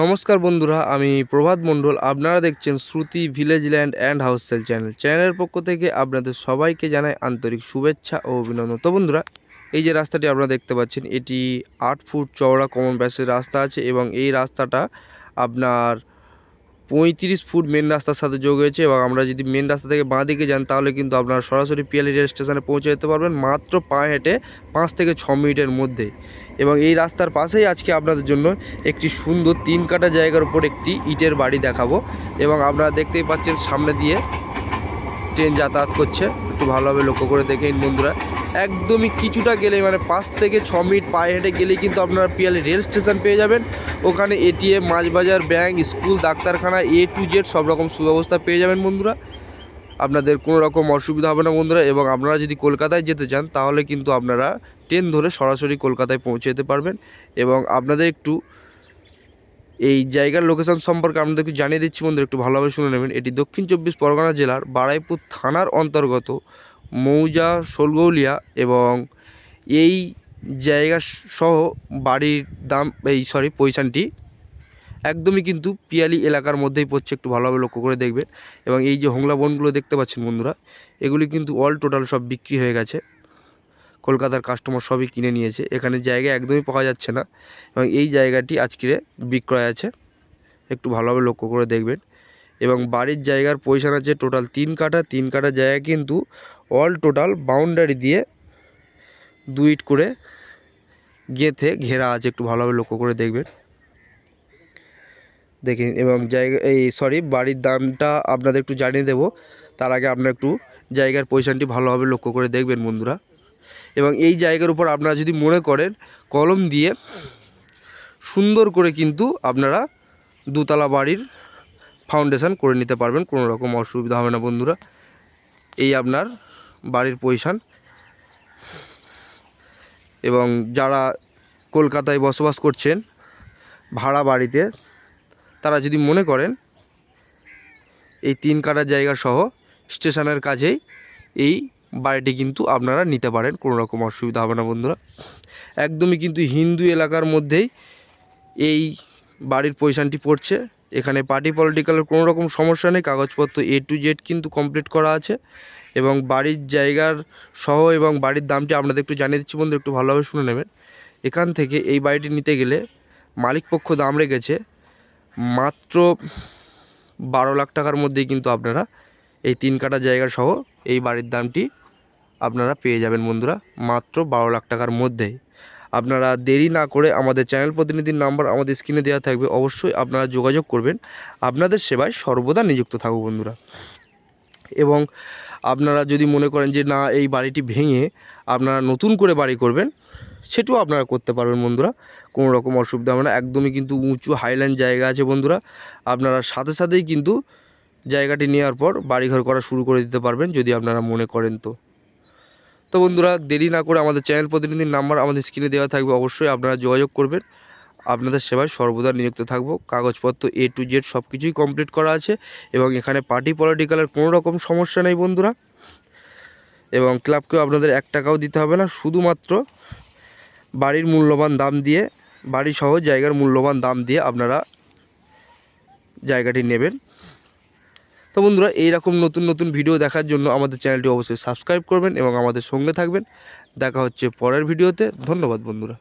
নমস্কার বন্ধুরা, আমি প্রভাত মণ্ডল। আপনারা দেখছেন শ্রুতি ভিলেজ ল্যান্ড অ্যান্ড হাউসেল চ্যানেল। চ্যানেলের পক্ষ থেকে আপনাদের সবাইকে জানাই আন্তরিক শুভেচ্ছা ও অভিনন্দন। তো বন্ধুরা, এই যে রাস্তাটি আপনারা দেখতে পাচ্ছেন, এটি আট ফুট চওড়া কমন ব্যাসের রাস্তা আছে এবং এই রাস্তাটা আপনার পঁয়ত্রিশ ফুট মেন রাস্তার সাথে যোগ হয়েছে এবং আমরা যদি মেন রাস্তা থেকে বাঁ দিকে যান, তাহলে কিন্তু আপনারা সরাসরি পিয়ালি রেল স্টেশনে পৌঁছে যেতে পারবেন মাত্র পায়ে হেঁটে পাঁচ থেকে ছ মিনিটের মধ্যে। এবং এই রাস্তার পাশেই আজকে আপনাদের জন্য একটি সুন্দর তিন কাটা জায়গার উপর একটি ইটের বাড়ি দেখাবো। এবং আপনারা দেখতেই পাচ্ছেন সামনে দিয়ে ট্রেন যাতায়াত করছে। একটু ভালোভাবে লক্ষ্য করে দেখেন বন্ধুরা। একদমই কিছুটা গেলে মানে পাঁচ থেকে ছ মিনিট পায়ে হেঁটে গেলেই কিন্তু আপনারা পিয়ালি রেল স্টেশন পেয়ে যাবেন। ওখানে এটিএম, মাছবাজার, ব্যাংক, স্কুল, ডাক্তারখানা এ টু জেড সব রকম সুব্যবস্থা পেয়ে যাবেন বন্ধুরা। আপনাদের কোনো রকম অসুবিধা হবে না বন্ধুরা এবং আপনারা যদি কলকাতায় যেতে চান, তাহলে কিন্তু আপনারা ট্রেন ধরে সরাসরি কলকাতায় পৌঁছে যেতে পারবেন। এবং আপনাদের একটু এই জায়গার লোকেশন সম্পর্কে আপনাদের একটু জানিয়ে দিচ্ছি বন্ধুরা, একটু ভালোভাবে শুনে নেবেন। এটি দক্ষিণ চব্বিশ পরগনা জেলার বারাইপুর থানার অন্তর্গত। মৌজা, শোলগৌলিয়া এবং এই জায়গা সহ বাড়ির দাম, এই সরি পয়সানটি একদমই কিন্তু পিয়ালি এলাকার মধ্যেই পড়ছে, একটু ভালোভাবে লক্ষ্য করে দেখবেন এবং এই যে হোংলা বনগুলো দেখতে পাচ্ছেন বন্ধুরা, এগুলি কিন্তু অল টোটাল সব বিক্রি হয়ে গেছে। কলকাতার কাস্টমার সবই কিনে নিয়েছে। এখানে জায়গা একদমই পাওয়া যাচ্ছে না এবং এই জায়গাটি আজকে বিক্রয় আছে। একটু ভালোভাবে লক্ষ্য করে দেখবেন। এবং বাড়ির জায়গার পয়সা আছে টোটাল তিন কাঠা। তিন কাঠা জায়গা কিন্তু অল টোটাল বাউন্ডারি দিয়ে দুই ইট করে গেঁথে ঘেরা আছে, একটু ভালোভাবে লক্ষ্য করে দেখবেন। দেখেন, এবং জায়গা, এই সরি বাড়ির দামটা আপনাদের একটু জানিয়ে দেবো। তার আগে আপনারা একটু জায়গার পজিশানটি ভালোভাবে লক্ষ্য করে দেখবেন বন্ধুরা। এবং এই জায়গার উপর আপনারা যদি মনে করেন, কলম দিয়ে সুন্দর করে কিন্তু আপনারা দুতলা বাড়ির ফাউন্ডেশন করে নিতে পারবেন, কোনো রকম অসুবিধা হবে না বন্ধুরা। এই আপনার বাড়ির এবং যারা কলকাতায় বসবাস করছেন ভাড়া বাড়িতে, তারা যদি মনে করেন, এই তিন কাটার জায়গা সহ স্টেশনের কাছেই এই বাড়িটি কিন্তু আপনারা নিতে পারেন, কোনো রকম অসুবিধা হবে না বন্ধুরা। একদমই কিন্তু হিন্দু এলাকার মধ্যেই এই বাড়ির পজিশানটি পড়ছে। এখানে পার্টি পলিটিক্যালের কোনো রকম সমস্যা নেই, কাগজপত্র এ টু জেড কিন্তু কমপ্লিট করা আছে। এবং বাড়ির জায়গার সহ এবং বাড়ির দামটি আপনাদের একটু জানিয়ে দিচ্ছি বন্ধু, একটু ভালোভাবে শুনে নেবেন। এখান থেকে এই বাড়িটি নিতে গেলে মালিক পক্ষ দাম রেখেছে মাত্র বারো লাখ টাকার মধ্যেই কিন্তু আপনারা এই তিন কাটা জায়গা সহ এই বাড়ির দামটি আপনারা পেয়ে যাবেন বন্ধুরা, মাত্র বারো লাখ টাকার মধ্যেই। আপনারা দেরি না করে আমাদের চ্যানেল প্রতিনিধির নাম্বার আমাদের স্ক্রিনে দেওয়া থাকবে, অবশ্যই আপনারা যোগাযোগ করবেন। আপনাদের সেবায় সর্বদা নিযুক্ত থাকব বন্ধুরা। এবং আপনারা যদি মনে করেন যে, না, এই বাড়িটি ভেঙে আপনারা নতুন করে বাড়ি করবেন, সেটাও আপনারা করতে পারবেন বন্ধুরা। কোনো রকম অসুবিধা হবে না। একদমই কিন্তু উঁচু হাইল্যান্ড জায়গা আছে বন্ধুরা। আপনারা সাথে সাথেই কিন্তু জায়গাটি নেওয়ার পর বাড়িঘর করা শুরু করে দিতে পারবেন, যদি আপনারা মনে করেন তো। তো বন্ধুরা, দেরি না করে আমাদের চ্যানেল প্রতিনিধির নাম্বার আমাদের স্ক্রিনে দেওয়া থাকবে। অবশ্যই আপনারা যোগাযোগ করবেন। আপনাদের সেবায় সর্বদা নিযুক্ত থাকব। কাগজপত্র এ টু জেড সব কিছুই কমপ্লিট করা আছে এবং এখানে পার্টি পলিটিক্যালের কোনো রকম সমস্যা নেই বন্ধুরা। এবং ক্লাবকেও আপনাদের এক টাকাও দিতে হবে না, শুধুমাত্র বাড়ির মূল্যবান দাম দিয়ে, বাড়ি সহ জায়গার মূল্যবান দাম দিয়ে আপনারা জায়গাটি নেবেন। তো বন্ধুরা, এইরকম নতুন নতুন ভিডিও দেখার জন্য আমাদের চ্যানেলটি অবশ্যই সাবস্ক্রাইব করবেন এবং আমাদের সঙ্গে থাকবেন। দেখা হচ্ছে পরের ভিডিওতে ধন্যবাদ বন্ধুরা।